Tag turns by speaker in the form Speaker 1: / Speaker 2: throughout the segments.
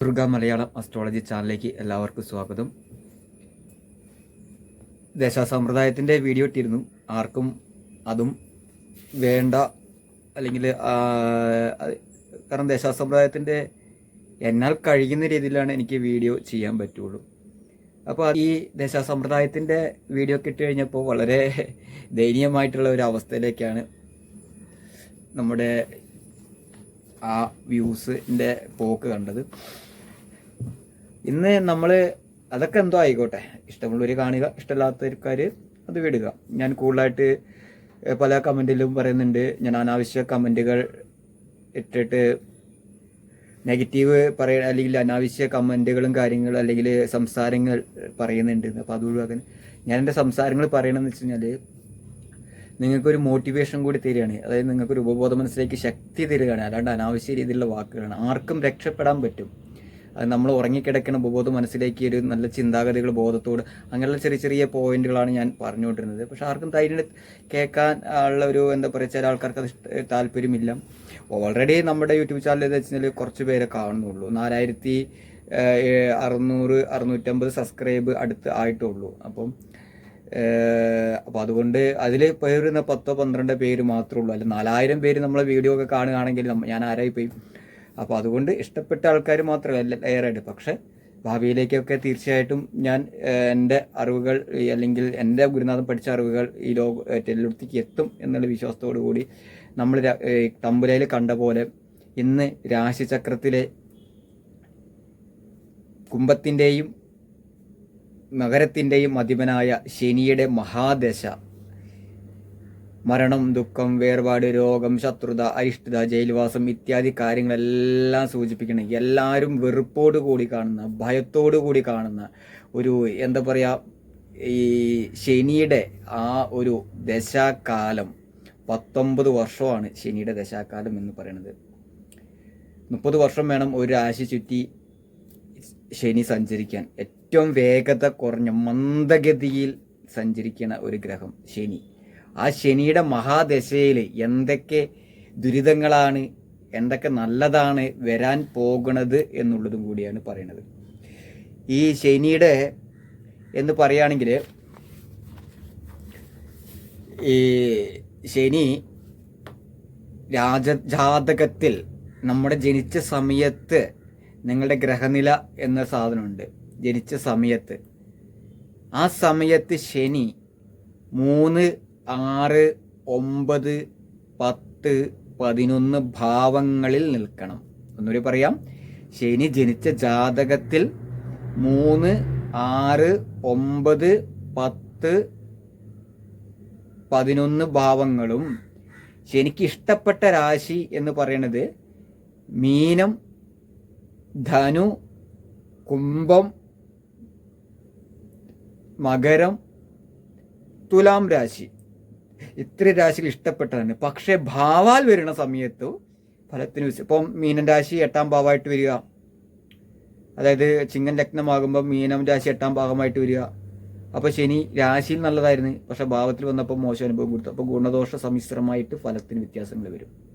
Speaker 1: Durga Malayalam astrology ചാനലിലേക്ക് എല്ലാവർക്കും സ്വാഗതം. ദേശാസമ്പ്രദായത്തിന്റെ വീഡിയോ ഇട്ടിരുന്നു. ആർക്കും അതും വേണ്ട. അല്ലെങ്കിൽ കാരണം ദേശാസമ്പ്രദായത്തിന്റെ എന്നാൽ കഴിയുന്ന രീതിയിലാണ് എനിക്ക് വീഡിയോ ചെയ്യാൻ പറ്റുള്ളൂ. അപ്പോൾ ഈ ദേശാസമ്പ്രദായത്തിന്റെ വീഡിയോ കിട്ടി കഴിഞ്ഞപ്പോൾ വളരെ ദയനീയമായിട്ടുള്ള ഒരു അവസ്ഥയിലേക്കാണ് നമ്മുടെ ആ വ്യൂസിന്റെ പോക്ക് കണ്ടത്. ഇന്ന് നമ്മൾ അതൊക്കെ എന്തോ ആയിക്കോട്ടെ. ഇഷ്ടമുള്ളവർ കാണുക ഇഷ്ടമില്ലാത്തവർക്കാർ അത് വിടുക. ഞാൻ കൂടുതലായിട്ട് പല കമന്റിലും പറയുന്നുണ്ട്. ഞാൻ അനാവശ്യ കമന്റുകൾ ഇട്ടിട്ട് നെഗറ്റീവ് പറയ അല്ലെങ്കിൽ അനാവശ്യ കമന്റുകളും കാര്യങ്ങളും അല്ലെങ്കിൽ സംസാരങ്ങൾ പറയുന്നുണ്ട്. അപ്പോൾ അത് ഒഴിവാക്കാൻ ഞാൻ എന്റെ സംസാരങ്ങൾ പറയണമെന്ന് വെച്ച് കഴിഞ്ഞാൽ നിങ്ങൾക്കൊരു മോട്ടിവേഷൻ കൂടി തരികയാണ്. അതായത് നിങ്ങൾക്കൊരു ഉപബോധ മനസ്സിലേക്ക് ശക്തി തരികയാണ്. അല്ലാണ്ട് അനാവശ്യ രീതിയിലുള്ള വാക്കുകളാണ്. ആർക്കും രക്ഷപ്പെടാൻ പറ്റും. നമ്മൾ ഉറങ്ങിക്കിടക്കണ ബോധം മനസ്സിലേക്ക് ഒരു നല്ല ചിന്താഗതികൾ ബോധത്തോട് അങ്ങനെയുള്ള ചെറിയ ചെറിയ പോയിന്റുകളാണ് ഞാൻ പറഞ്ഞുകൊണ്ടിരുന്നത്. പക്ഷെ ആർക്കും ധൈര്യം കേൾക്കാൻ ഉള്ള ഒരു എന്താ പറയുക ചില ആൾക്കാർക്ക് അത് താല്പര്യമില്ല. ഓൾറെഡി നമ്മുടെ യൂട്യൂബ് ചാനൽ എന്ന് വെച്ചാൽ കുറച്ച് പേരെ കാണുന്നുള്ളൂ. നാലായിരത്തി അറുന്നൂറ് അറുന്നൂറ്റമ്പത് സബ്സ്ക്രൈബ് അടുത്ത് ആയിട്ടുള്ളൂ. അപ്പം അപ്പോൾ അതുകൊണ്ട് അതിൽ പേരുന്ന പത്തോ പന്ത്രണ്ടോ പേര് മാത്രമേ ഉള്ളൂ. അല്ല നാലായിരം പേര് നമ്മളെ വീഡിയോ ഒക്കെ കാണുകയാണെങ്കിൽ ഞാൻ ആരായി പോയി അപ്പോൾ അതുകൊണ്ട് ഇഷ്ടപ്പെട്ട ആൾക്കാർ മാത്രമല്ല ഏറെയായിട്ട് പക്ഷേ ഭാവിയിലേക്കൊക്കെ തീർച്ചയായിട്ടും ഞാൻ എന്റെ അറിവുകൾ അല്ലെങ്കിൽ എന്റെ ഗുരുനാഥൻ പഠിച്ച അറിവുകൾ ഈ ലോക എല്ലായിടത്തേക്ക് എത്തും എന്നുള്ള വിശ്വാസത്തോടു കൂടി നമ്മൾ തമ്പുലയിൽ കണ്ട പോലെ ഇന്ന് രാശിചക്രത്തിലെ കുംഭത്തിന്റെയും മകരത്തിന്റെയും അധിപനായ ശനിയുടെ മഹാദശ മരണം ദുഃഖം വേർപാട് രോഗം ശത്രുത അരിഷ്ടത ജയിൽവാസം ഇത്യാദി കാര്യങ്ങളെല്ലാം സൂചിപ്പിക്കണം എല്ലാവരും വെറുപ്പോട് കൂടി കാണുന്ന ഭയത്തോടു കൂടി കാണുന്ന ഒരു എന്താ പറയുക ഈ ശനിയുടെ ആ ഒരു ദശാകാലം പത്തൊമ്പത് വർഷമാണ് ശനിയുടെ ദശാകാലം എന്ന് പറയുന്നത് മുപ്പത് വർഷം വേണം ഒരു രാശി ചുറ്റി ശനി സഞ്ചരിക്കാൻ. ഏറ്റവും വേഗത കുറഞ്ഞ മന്ദഗതിയിൽ സഞ്ചരിക്കുന്ന ഒരു ഗ്രഹം ശനി. ആ ശനിയുടെ മഹാദശയിൽ എന്തൊക്കെ ദുരിതങ്ങളാണ് എന്തൊക്കെ നല്ലതാണ് വരാൻ പോകുന്നത് എന്നുള്ളതും കൂടിയാണ് പറയുന്നത് ഈ ശനിയുടെ എന്ന് പറയുകയാണെങ്കിൽ ഈ ശനി രാജ ജാതകത്തിൽ നമ്മുടെ ജനിച്ച സമയത്ത് നിങ്ങളുടെ ഗ്രഹനില എന്ന സാധനമുണ്ട്. ജനിച്ച സമയത്ത്. ആ സമയത്ത് ശനി മൂന്ന് ആറ് ഒമ്പത് പത്ത് പതിനൊന്ന് ഭാവങ്ങളിൽ നിൽക്കണം. ഒന്നുകൂടി പറയാം. ശനി ജനിച്ച ജാതകത്തിൽ മൂന്ന് ആറ് ഒമ്പത് പത്ത് പതിനൊന്ന് ഭാവങ്ങളും ശനിക്ക് ഇഷ്ടപ്പെട്ട രാശി എന്ന് പറയുന്നത് മീനം ധനു കുംഭം മകരം തുലാം രാശി. ഇത്ര രാശികൾ ഇഷ്ടപ്പെട്ടതാണ്. പക്ഷേ ഭാവാൽ വരുന്ന സമയത്ത് ഫലത്തിന് ഇപ്പം മീനൻ രാശി എട്ടാം ഭാവമായിട്ട് വരിക. അതായത് ചിങ്ങൻ ലഗ്നമാകുമ്പോൾ മീനം രാശി എട്ടാം ഭാഗമായിട്ട് വരിക. അപ്പോൾ ശനി രാശിയിൽ നല്ലതായിരുന്നു. പക്ഷെ ഭാവത്തിൽ വന്നപ്പോൾ മോശം അനുഭവം കൊടുത്തു. അപ്പോൾ ഗുണദോഷ സമ്മിശ്രമായിട്ട് ഫലത്തിന് വ്യത്യാസങ്ങൾ വരും.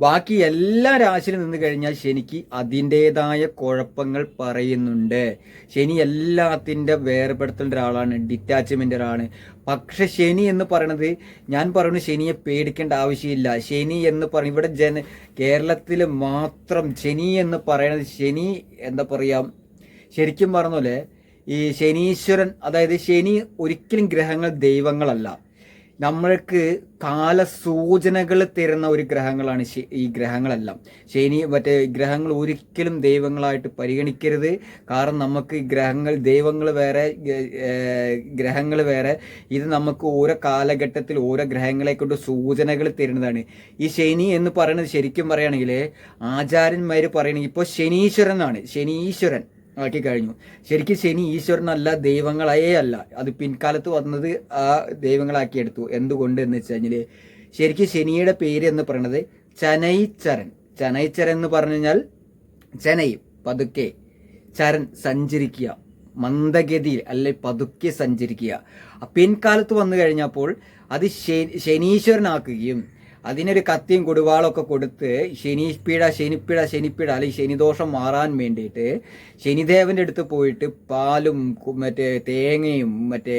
Speaker 1: ബാക്കി എല്ലാ രാശിയിലും നിന്ന് കഴിഞ്ഞാൽ ശനിക്ക് അതിന്റെതായ കുഴപ്പങ്ങൾ പറയുന്നുണ്ട്. ശനി എല്ലാത്തിന്റെ വേർപെടുത്തേണ്ട ഒരാളാണ് ഡിറ്റാച്ച്മെന്റ് ഒരാളാണ്. പക്ഷെ ശനി എന്ന് പറയുന്നത് ഞാൻ പറയുന്നത് ശനിയെ പേടിക്കേണ്ട ആവശ്യമില്ല. ശനി എന്ന് പറയുന്നത് ഇവിടെ ജന കേരളത്തിൽ മാത്രം ശനി എന്ന് പറയുന്നത് ശനി എന്താ പറയുക ശരിക്കും പറഞ്ഞ പോലെ ഈ ശനീശ്വരൻ അതായത് ശനി ഒരിക്കലും ഗ്രഹങ്ങൾ ദൈവങ്ങളല്ല. നമ്മൾക്ക് കാലസൂചനകൾ തരുന്ന ഒരു ഗ്രഹങ്ങളാണ് ഈ ഗ്രഹങ്ങളെല്ലാം. ശനി മറ്റേ ഗ്രഹങ്ങൾ ഒരിക്കലും ദൈവങ്ങളായിട്ട് പരിഗണിക്കരുത്. കാരണം നമുക്ക് ഗ്രഹങ്ങൾ ദൈവങ്ങൾ വേറെ ഗ്രഹങ്ങൾ വേറെ. ഇത് നമുക്ക് ഓരോ കാലഘട്ടത്തിൽ ഓരോ ഗ്രഹങ്ങളെ കൊണ്ട് സൂചനകൾ തരുന്നതാണ്. ഈ ശനി എന്ന് പറയുന്നത് ശരിക്കും പറയുകയാണെങ്കിൽ ആചാര്യന്മാർ പറയണെങ്കിൽ ഇപ്പോൾ ശനീശ്വരനാണ്. ശനീശ്വരൻ. ആക്കി കഴിഞ്ഞു. ശരിക്കും ശനി ഈശ്വരനല്ല ദൈവങ്ങളയേ അല്ല. അത് പിൻകാലത്ത് വന്നത് ആ ദൈവങ്ങളാക്കി എടുത്തു. എന്തുകൊണ്ട് എന്ന് വെച്ച് കഴിഞ്ഞാൽ ശരിക്കും ശനിയുടെ പേര് എന്ന് പറയുന്നത് ചനൈച്ചരൻ. ചനൈച്ചരൻ എന്ന് പറഞ്ഞു കഴിഞ്ഞാൽ ചനൈ പതുക്കെ. ചരൻ സഞ്ചരിക്കുക. മന്ദഗതിയിൽ അല്ലെ പതുക്കെ സഞ്ചരിക്കുക. പിൻകാലത്ത് വന്നു കഴിഞ്ഞപ്പോൾ അത് ശനീശ്വരനാക്കുകയും അതിനൊരു കത്തിയും കുടുവാളൊക്കെ കൊടുത്ത് ശനിപ്പിഴ ശനിപ്പിഴ ശനിപ്പിഴ അല്ലെങ്കിൽ ശനിദോഷം മാറാൻ വേണ്ടിയിട്ട് ശനിദേവന്റെ അടുത്ത് പോയിട്ട് പാലും മറ്റേ തേങ്ങയും മറ്റേ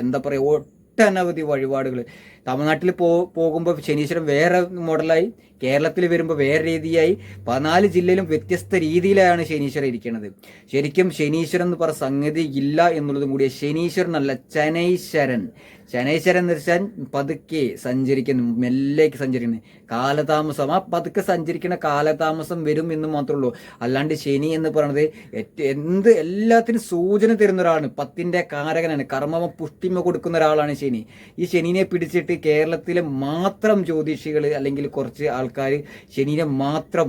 Speaker 1: എന്താ പറയുക ഒട്ടനവധി വഴിപാടുകൾ തമിഴ്നാട്ടിൽ പോ പോകുമ്പോൾ ശനീശ്വരൻ വേറെ മോഡലായി. കേരളത്തിൽ വരുമ്പോൾ വേറെ രീതിയായി. പതിനാല് ജില്ലയിലും വ്യത്യസ്ത രീതിയിലാണ് ശനീശ്വരൻ ഇരിക്കുന്നത് ശരിക്കും ശനീശ്വരൻ എന്ന് പറഞ്ഞ സംഗതി ഇല്ല എന്നുള്ളതും കൂടിയ ശനീശ്വരൻ ശനീശ്വരനല്ല ചനൈശ്വരൻ ശനൈശ്വരൻ വെച്ചാൽ പതുക്കെ സഞ്ചരിക്കുന്നു മെല്ലേക്ക് സഞ്ചരിക്കുന്നു. കാലതാമസം ആ പതുക്കെ സഞ്ചരിക്കുന്ന കാലതാമസം വരും എന്ന് മാത്രമേ ഉള്ളൂ അല്ലാണ്ട് ശനി എന്ന് പറയുന്നത് എന്ത് എല്ലാത്തിനും സൂചന തരുന്ന ഒരാളാണ്. പത്തിന്റെ കാരകനാണ്. കർമ്മമ പുഷ്ടിമ കൊടുക്കുന്ന ഒരാളാണ് ശനി. ഈ ശനിനെ പിടിച്ചിട്ട് കേരളത്തിലെ മാത്രം ജ്യോതിഷികൾ അല്ലെങ്കിൽ കുറച്ച് ആൾക്കാർ ശനിനെ മാത്രം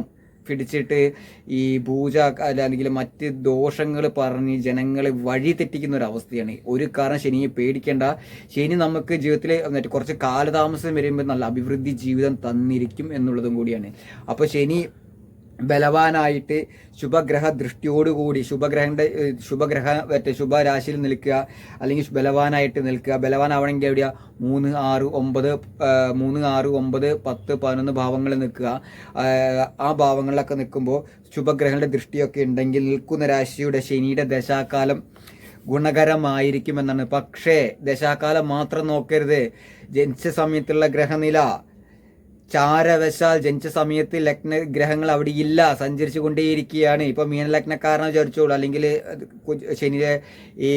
Speaker 1: പിടിച്ചിട്ട് ഈ പൂജ അല്ലെങ്കിൽ മറ്റ് ദോഷങ്ങൾ പറഞ്ഞ് ജനങ്ങളെ വഴി തെറ്റിക്കുന്ന ഒരു അവസ്ഥയാണ്. ഒരു കാരണം ശനിയെ പേടിക്കേണ്ട. ശനി നമുക്ക് ജീവിതത്തിൽ എന്നിട്ട് കുറച്ച് കാലതാമസം വരുമ്പോൾ നല്ല അഭിവൃദ്ധി ജീവിതം തന്നിരിക്കും എന്നുള്ളതും കൂടിയാണ്. അപ്പോൾ ശനി ബലവാനായിട്ട് ശുഭഗ്രഹ ദൃഷ്ടിയോടുകൂടി ശുഭഗ്രഹന്റെ ശുഭഗ്രഹ മറ്റേ ശുഭരാശിയിൽ നിൽക്കുക അല്ലെങ്കിൽ ബലവാനായിട്ട് നിൽക്കുക. ബലവാനാവണമെങ്കിൽ എവിടെയാ? മൂന്ന് ആറ് ഒമ്പത് മൂന്ന് ആറ് ഒമ്പത് പത്ത് പതിനൊന്ന് ഭാവങ്ങളിൽ നിൽക്കുക. ആ ഭാവങ്ങളിലൊക്കെ നിൽക്കുമ്പോൾ ശുഭഗ്രഹങ്ങളുടെ ദൃഷ്ടിയൊക്കെ ഉണ്ടെങ്കിൽ നിൽക്കുന്ന രാശിയുടെ ശനിയുടെ ദശാകാലം ഗുണകരമായിരിക്കുമെന്നാണ്. പക്ഷേ ദശാകാലം മാത്രം നോക്കരുത്. ജനിച്ച സമയത്തുള്ള ഗ്രഹനില ചാരവശാൽ ജനിച്ച സമയത്ത് ലഗ്ന ഗ്രഹങ്ങൾ അവിടെ ഇല്ല സഞ്ചരിച്ചു കൊണ്ടേയിരിക്കുകയാണ് ഇപ്പൊ മീനലഗ്നക്കാരനെ വിചാരിച്ചോളൂ അല്ലെങ്കിൽ ശനി ഈ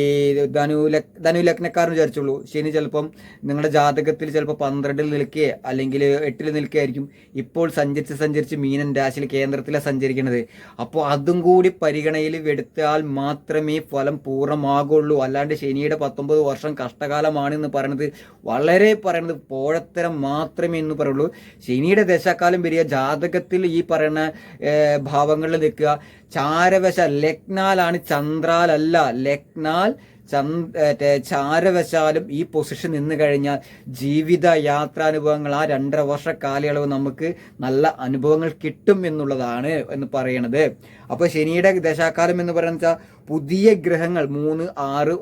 Speaker 1: ധനു ലഗ് ധനു ലഗ്നക്കാരനെ വിചാരിച്ചോളൂ ശനി ചിലപ്പം നിങ്ങളുടെ ജാതകത്തിൽ ചിലപ്പോൾ പന്ത്രണ്ടിൽ നിൽക്കുക അല്ലെങ്കിൽ എട്ടിൽ നിൽക്കുകയായിരിക്കും ഇപ്പോൾ സഞ്ചരിച്ച് സഞ്ചരിച്ച് മീനൻ രാശിയിൽ കേന്ദ്രത്തിലാണ് സഞ്ചരിക്കുന്നത്. അപ്പോൾ അതും കൂടി പരിഗണയിൽ എടുത്താൽ മാത്രമേ ഫലം പൂർണമാകുള്ളൂ. അല്ലാണ്ട് ശനിയുടെ പത്തൊമ്പത് വർഷം കഷ്ടകാലമാണെന്ന് പറയുന്നത് വളരെ പറയുന്നത് പോഴത്തരം മാത്രമേ എന്ന് പറയുള്ളൂ. ശനിയുടെ ദശക്കാലം വരിക ജാതകത്തിൽ ഈ പറയുന്ന ഭാവങ്ങളിൽ നിൽക്കുക. ചാരവശ ലഗ്നാലാണ് ചന്ദ്രാലല്ല. ലഗ്നാൽ ചന്ദ് ചാരവശാലും ഈ പൊസിഷൻ നിന്ന് കഴിഞ്ഞാൽ ജീവിത യാത്രാനുഭവങ്ങൾ ആ രണ്ടര വർഷ കാലയളവ് നമുക്ക് നല്ല അനുഭവങ്ങൾ കിട്ടും എന്നുള്ളതാണ് എന്ന് പറയണത്. അപ്പോൾ ശനിയുടെ ദശാകാലം എന്ന് പറയുന്നത് പുതിയ ഗ്രഹങ്ങൾ മൂന്ന് ആറ്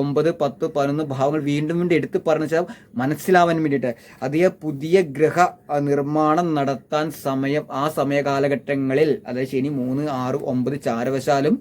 Speaker 1: ഒമ്പത് പത്ത് പതിനൊന്ന് ഭാവങ്ങൾ വീണ്ടും വീണ്ടും എടുത്ത് വെച്ചാൽ മനസ്സിലാവാൻ വേണ്ടിയിട്ട്. അതേ പുതിയ ഗ്രഹ നിർമ്മാണം നടത്താൻ സമയം ആ സമയ കാലഘട്ടങ്ങളിൽ അതായത് ശനി മൂന്ന് ആറ് ഒമ്പത് ചാരവശാലും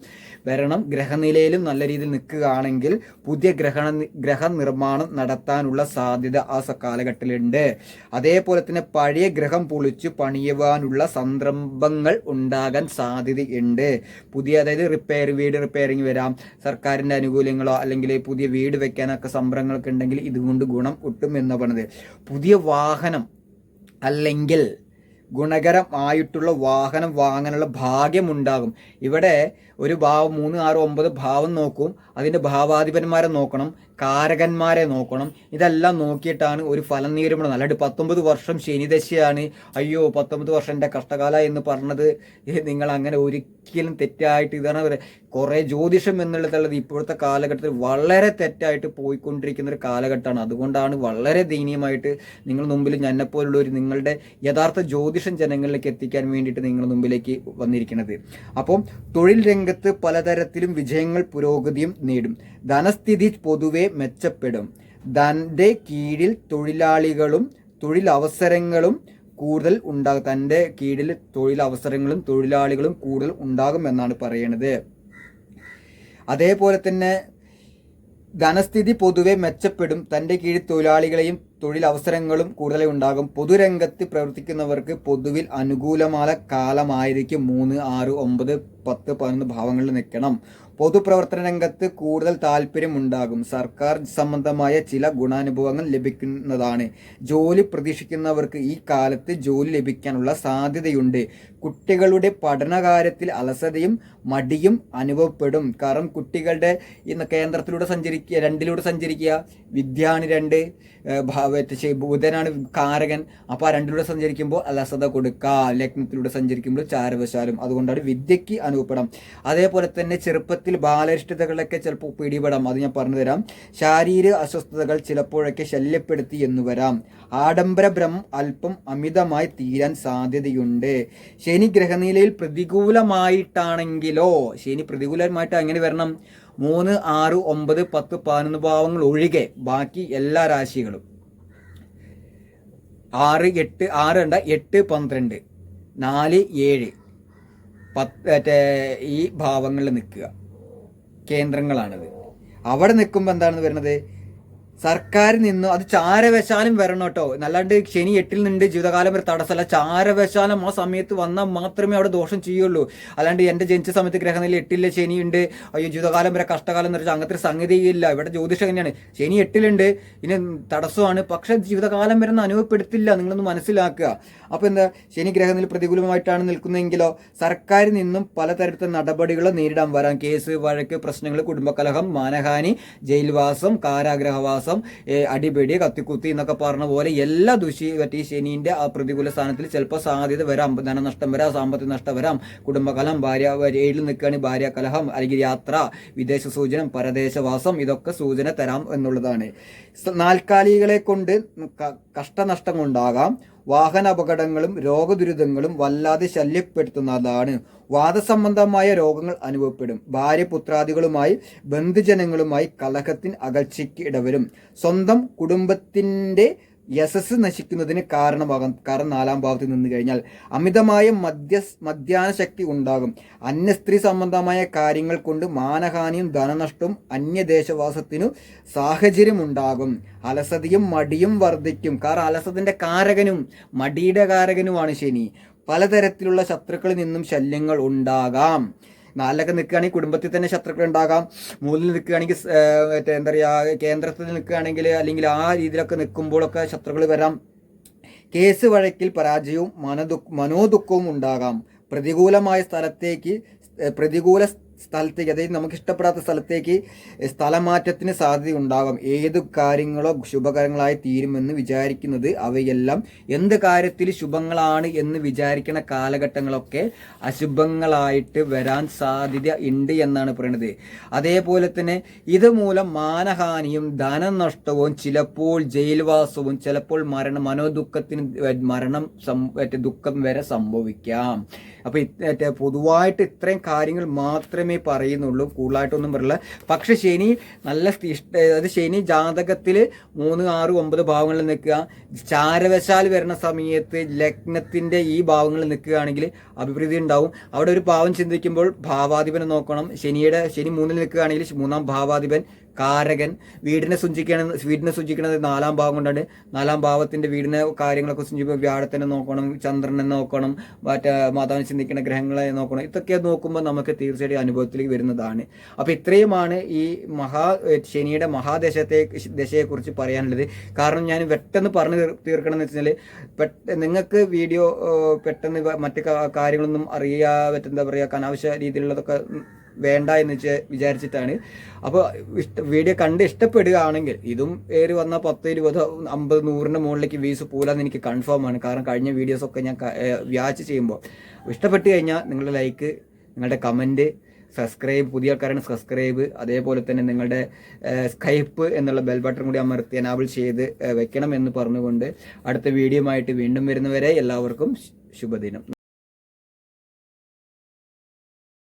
Speaker 1: വരണം ഗ്രഹനിലയിലും നല്ല രീതിയിൽ നിൽക്കുകയാണെങ്കിൽ പുതിയ ഗ്രഹണ ഗ്രഹ നിർമ്മാണം നടത്താനുള്ള സാധ്യത ആ കാലഘട്ടത്തിലുണ്ട്. അതേപോലെ തന്നെ പഴയ ഗ്രഹം പൊളിച്ച് പണിയുവാനുള്ള സംരംഭങ്ങൾ ഉണ്ടാകാൻ സാധ്യതയുണ്ട്. പുതിയ അതായത് റിപ്പയർ വീട് റിപ്പയറിങ് വരാം. സർക്കാരിന്റെ ആനുകൂല്യങ്ങളോ അല്ലെങ്കിൽ പുതിയ വീട് വെക്കാനൊക്കെ സംരംഭങ്ങളൊക്കെ ഉണ്ടെങ്കിൽ ഇതുകൊണ്ട് ഗുണം ഒട്ടും എന്ന് പറഞ്ഞത് പുതിയ വാഹനം അല്ലെങ്കിൽ ഗുണകരമായിട്ടുള്ള വാഹനം വാങ്ങാനുള്ള ഭാഗ്യമുണ്ടാകും ഇവിടെ ഒരു ഭാവം മൂന്ന് ആറ് ഒമ്പത് ഭാവം നോക്കും. അതിന്റെ ഭാവാധിപന്മാരെ നോക്കണം കാരകന്മാരെ നോക്കണം. ഇതെല്ലാം നോക്കിയിട്ടാണ് ഒരു ഫലം നേരിടുന്നത് അല്ലാണ്ട് പത്തൊമ്പത് വർഷം ശനിദശയാണ്. അയ്യോ പത്തൊമ്പത് വർഷം എന്റെ കഷ്ടകാല എന്ന് പറഞ്ഞത് നിങ്ങൾ അങ്ങനെ ഒരിക്കലും തെറ്റായിട്ട് ഇതാണ് കുറേ ജ്യോതിഷം എന്നുള്ളതുള്ളത് ഇപ്പോഴത്തെ കാലഘട്ടത്തിൽ വളരെ തെറ്റായിട്ട് പോയിക്കൊണ്ടിരിക്കുന്ന ഒരു കാലഘട്ടമാണ്. അതുകൊണ്ടാണ് വളരെ ദയനീയമായിട്ട് നിങ്ങൾ മുമ്പിൽ എന്നെപ്പോലുള്ള ഒരു നിങ്ങളുടെ യഥാർത്ഥ ജ്യോതിഷം ജനങ്ങളിലേക്ക് എത്തിക്കാൻ വേണ്ടിയിട്ട് നിങ്ങൾ മുമ്പിലേക്ക് വന്നിരിക്കുന്നത്. അപ്പം തൊഴിൽ രംഗത്ത് പലതരത്തിലും വിജയങ്ങൾ പുരോഗതിയും നേടും. ധനസ്ഥിതി പൊതുവെ മെച്ചപ്പെടും. തന്റെ കീഴിൽ തൊഴിലാളികളും തൊഴിലവസരങ്ങളും കൂടുതൽ ഉണ്ടാകും തന്റെ കീഴിൽ തൊഴിലവസരങ്ങളും തൊഴിലാളികളും കൂടുതൽ ഉണ്ടാകും എന്നാണ് പറയുന്നത് അതേപോലെ തന്നെ ധനസ്ഥിതി പൊതുവെ മെച്ചപ്പെടും. തന്റെ കീഴിൽ തൊഴിലാളികളെയും തൊഴിലവസരങ്ങളും കൂടുതലായി ഉണ്ടാകും. പൊതുരംഗത്ത് പ്രവർത്തിക്കുന്നവർക്ക് പൊതുവിൽ അനുകൂലമായ കാലമായിരിക്കും മൂന്ന് ആറ് ഒമ്പത് പത്ത് പതിനൊന്ന് ഭാവങ്ങളിൽ നിൽക്കണം. പൊതുപ്രവർത്തന രംഗത്ത് കൂടുതൽ താല്പര്യം ഉണ്ടാകും. സർക്കാർ സംബന്ധമായ ചില ഗുണാനുഭവങ്ങൾ ലഭിക്കുന്നതാണ്. ജോലി പ്രതീക്ഷിക്കുന്നവർക്ക് ഈ കാലത്ത് ജോലി ലഭിക്കാനുള്ള സാധ്യതയുണ്ട്. കുട്ടികളുടെ പഠനകാര്യത്തിൽ അലസതയും മടിയും അനുഭവപ്പെടും. കാരണം കുട്ടികളുടെ ഇന്ന് കേന്ദ്രത്തിലൂടെ സഞ്ചരിക്കുക രണ്ടിലൂടെ സഞ്ചരിക്കുക വിദ്യാണി രണ്ട് ശേ- ബുധനാണ് കാരകൻ. അപ്പോൾ ആ രണ്ടിലൂടെ സഞ്ചരിക്കുമ്പോൾ അലസത കൊടുക്കുക ലഗ്നത്തിലൂടെ സഞ്ചരിക്കുമ്പോൾ ചാരവശാലും. അതുകൊണ്ടാണ് വിദ്യയ്ക്ക് അനുഭവപ്പെടാം അതേപോലെ തന്നെ ചെറുപ്പത്തിൽ ബാലരിഷ്ടതകളൊക്കെ ചിലപ്പോൾ പിടിപെടാം. അത് ഞാൻ പറഞ്ഞു തരാം. ശാരീരിക അസ്വസ്ഥതകൾ ചിലപ്പോഴൊക്കെ ശല്യപ്പെടുത്തി എന്ന് വരാം. ആഡംബര ഭ്രമം അല്പം അമിതമായി തീരാൻ സാധ്യതയുണ്ട്. ശനി ഗ്രഹനിലയിൽ പ്രതികൂലമായിട്ടാണെങ്കിലോ? ശനി പ്രതികൂലമായിട്ട് അങ്ങനെ വരണം? മൂന്ന് ആറ് ഒമ്പത് പത്ത് പതിനൊന്ന് ഭാവങ്ങൾ ഒഴികെ ബാക്കി എല്ലാ രാശികളും. ആറ് എട്ട് ആറ് രണ്ട എട്ട് പന്ത്രണ്ട്. നാല് ഏഴ്. പത്ത് മറ്റേ ഈ ഭാവങ്ങളിൽ നിൽക്കുക. കേന്ദ്രങ്ങളാണിത്. അവിടെ നിൽക്കുമ്പോൾ എന്താണെന്ന് വരുന്നത്? സർക്കാരിൽ നിന്നും അത് ചാരവശാലും വരണം കേട്ടോ. നല്ലാണ്ട് ശനി എട്ടിൽ നിന്നുണ്ട് ജീവിതകാലം വരെ തടസ്സമല്ല. ചാരവശാലം ആ സമയത്ത് വന്നാൽ മാത്രമേ അവിടെ ദോഷം ചെയ്യുള്ളൂ. അല്ലാണ്ട് എന്റെ ജനിച്ച സമയത്ത് ഗ്രഹനില എട്ടിലെ ശനിയുണ്ട് അയ്യോ ജീവിതകാലം വരെ കഷ്ടകാലം എന്ന് വെച്ചാൽ അങ്ങനത്തെ ഒരു സംഗതിയില്ല ഇവിടെ ജ്യോതിഷം തന്നെയാണ്. ശനി എട്ടിലുണ്ട് ഇനി തടസ്സമാണ്. പക്ഷെ ജീവിതകാലം വരെ ഒന്നും അനുഭവപ്പെടുത്തില്ല. നിങ്ങളൊന്ന് മനസ്സിലാക്കുക. അപ്പോൾ എന്താ? ശനി ഗ്രഹനിൽ പ്രതികൂലമായിട്ടാണ് നിൽക്കുന്നതെങ്കിലോ സർക്കാരിൽ നിന്നും പലതരത്തിലുള്ള നടപടികൾ നേരിടാൻ വരാം. കേസ് വഴക്ക് പ്രശ്നങ്ങൾ കുടുംബകലഹം മാനഹാനി ജയിൽവാസം കാരാഗ്രഹവാസം ഏ, അടിപിടി കത്തിക്കുത്തി എന്നൊക്കെ പറഞ്ഞ പോലെ എല്ലാ ദുഷി പറ്റി ശനീന്റെ ആ പ്രതികൂല സ്ഥാനത്തിൽ ചിലപ്പോൾ സാധ്യത വരാം. ധനനഷ്ടം വരാം സാമ്പത്തിക നഷ്ടം വരാം. കുടുംബകലം ഭാര്യ ഏഴിൽ നിൽക്കുകയാണ് ഭാര്യ കലഹം അല്ലെങ്കിൽ യാത്ര വിദേശ സൂചനം പരദേശവാസം ഇതൊക്കെ സൂചന തരാം എന്നുള്ളതാണ്. നാൽക്കാലികളെ കൊണ്ട് കഷ്ടനഷ്ടങ്ങൾ കഷ്ടനഷ്ടങ്ങളുണ്ടാകാം വാഹന അപകടങ്ങളും രോഗദുരിതങ്ങളും വല്ലാതെ ശല്യപ്പെടുത്തുന്നതാണ്. വാദസംബന്ധമായ രോഗങ്ങൾ അനുഭവപ്പെടും. ഭാര്യ പുത്രാദികളുമായി ബന്ധുജനങ്ങളുമായി കലഹത്തിന് അകൽച്ചയ്ക്ക് ഇടവരും. സ്വന്തം കുടുംബത്തിന്റെ യശസ് നശിക്കുന്നതിന് കാരണമാകാം കാരണം നാലാം ഭാവത്ത് നിന്ന് കഴിഞ്ഞാൽ അമിതമായ മദ്യ മദ്യാന ശക്തി ഉണ്ടാകും. അന്യസ്ത്രീ സംബന്ധമായ കാര്യങ്ങൾ കൊണ്ട് മാനഹാനിയും ധനനഷ്ടവും അന്യദേശവാസത്തിനു സാഹചര്യമുണ്ടാകും അലസതയും മടിയും വർദ്ധിക്കും കാരണം അലസതിന്റെ കാരകനും മടിയുടെ കാരകനുമാണ് ശനി. പലതരത്തിലുള്ള ശത്രുക്കളിൽ നിന്നും ശല്യങ്ങൾ ഉണ്ടാകാം. നാലിലൊക്കെ നിൽക്കുകയാണെങ്കിൽ കുടുംബത്തിൽ തന്നെ ശത്രുക്കൾ ഉണ്ടാകാം. മൂന്നിൽ നിൽക്കുകയാണെങ്കിൽ മറ്റേ എന്താ പറയുക കേന്ദ്രത്തിൽ നിൽക്കുകയാണെങ്കിൽ അല്ലെങ്കിൽ ആ രീതിയിലൊക്കെ നിൽക്കുമ്പോഴൊക്കെ ശത്രുക്കൾ വരാം. കേസ് വഴക്കിൽ പരാജയവും മനദു മനോദുഃഖവും ഉണ്ടാകാം. പ്രതികൂലമായ സ്ഥലത്തേക്ക് പ്രതികൂല സ്ഥലത്തേക്ക് അതായത് നമുക്ക് ഇഷ്ടപ്പെടാത്ത സ്ഥലത്തേക്ക് സ്ഥലമാറ്റത്തിന് സാധ്യത ഉണ്ടാകും ഏത് കാര്യങ്ങളോ ശുഭകരങ്ങളായി തീരുമെന്ന് വിചാരിക്കുന്നത് അവയെല്ലാം എന്ത് കാര്യത്തിൽ ശുഭങ്ങളാണ് എന്ന് വിചാരിക്കുന്ന കാലഘട്ടങ്ങളൊക്കെ അശുഭങ്ങളായിട്ട് വരാൻ സാധ്യത ഉണ്ട് എന്നാണ് പറയുന്നത് അതേപോലെ തന്നെ ഇതുമൂലം മാനഹാനിയും ധനനഷ്ടവും ചിലപ്പോൾ ജയിൽവാസവും ചിലപ്പോൾ മരണം മനോദുഃഖത്തിന് മരണം ദുഃഖം വരെ സംഭവിക്കാം. അപ്പോൾ പൊതുവായിട്ട് ഇത്രയും കാര്യങ്ങൾ മാത്രമേ പറയുന്നുള്ളൂ. കൂടുതലായിട്ടൊന്നും പറയില്ല. പക്ഷെ ശനി നല്ല അതായത് ശനി ജാതകത്തിൽ മൂന്ന് ആറ് ഒമ്പത് ഭാവങ്ങളിൽ നിൽക്കുക. ചാരവശാൽ വരുന്ന സമയത്ത് ലഗ്നത്തിന്റെ ഈ ഭാവങ്ങളിൽ നിൽക്കുകയാണെങ്കിൽ അഭിവൃദ്ധി ഉണ്ടാവും. അവിടെ ഒരു ഭാവം ചിന്തിക്കുമ്പോൾ ഭാവാധിപനെ നോക്കണം. ശനിയുടെ ശനി മൂന്നിൽ നിൽക്കുകയാണെങ്കിൽ മൂന്നാം ഭാവാധിപൻ കാരകൻ വീടിനെ സൂചിക്കണം വീടിനെ സൂചിക്കുന്നത് നാലാം ഭാവം കൊണ്ടാണ്. നാലാം ഭാവത്തിന്റെ വീടിനെ കാര്യങ്ങളൊക്കെ സൂചിക്കുമ്പോൾ വ്യാഴത്തിനെ നോക്കണം ചന്ദ്രനെ നോക്കണം മറ്റേ മാതാവിനെ ചിന്തിക്കുന്ന ഗ്രഹങ്ങളെ നോക്കണം ഇതൊക്കെ നോക്കുമ്പോൾ നമുക്ക് തീർച്ചയായിട്ടും അനുഭവത്തിലേക്ക് വരുന്നതാണ്. അപ്പോൾ ഇത്രയുമാണ് ഈ മഹാ ശനിയുടെ മഹാദശത്തെ ദശയെക്കുറിച്ച് പറയാനുള്ളത്. കാരണം ഞാൻ പെട്ടെന്ന് പറഞ്ഞു തീർക്കണം എന്ന് വെച്ചാൽ നിങ്ങൾക്ക് വീഡിയോ പെട്ടെന്ന് മറ്റു കാര്യങ്ങളൊന്നും അറിയാ എന്താ പറയുക അനാവശ്യ രീതിയിലുള്ളതൊക്കെ വേണ്ട എന്ന് വിചാരിച്ചിട്ടാണ്. അപ്പോൾ ഇഷ്ട വീഡിയോ കണ്ട് ഇഷ്ടപ്പെടുകയാണെങ്കിൽ ഇതും ഏറി വന്ന പത്ത് ഇരുപത് അമ്പത് നൂറിന്റെ മുകളിലേക്ക് വ്യൂസ് പോലാന്ന് എനിക്ക് കൺഫേം ആണ്. കാരണം കഴിഞ്ഞ വീഡിയോസൊക്കെ ഞാൻ വ്യാച്ച് ചെയ്യുമ്പോൾ. ഇഷ്ടപ്പെട്ട് കഴിഞ്ഞാൽ നിങ്ങളുടെ ലൈക്ക് നിങ്ങളുടെ കമന്റ് സബ്സ്ക്രൈബ് പുതിയ ആൾക്കാരാണ് സബ്സ്ക്രൈബ് അതേപോലെ തന്നെ നിങ്ങളുടെ സ്കൈപ്പ് എന്നുള്ള ബെൽ ബട്ടൺ കൂടി അമർത്തി എനാബിൾ ചെയ്ത് വെക്കണം എന്ന് പറഞ്ഞുകൊണ്ട് അടുത്ത വീഡിയോ ആയിട്ട് വീണ്ടും വരുന്നവരെ എല്ലാവർക്കും ശുഭദിനം.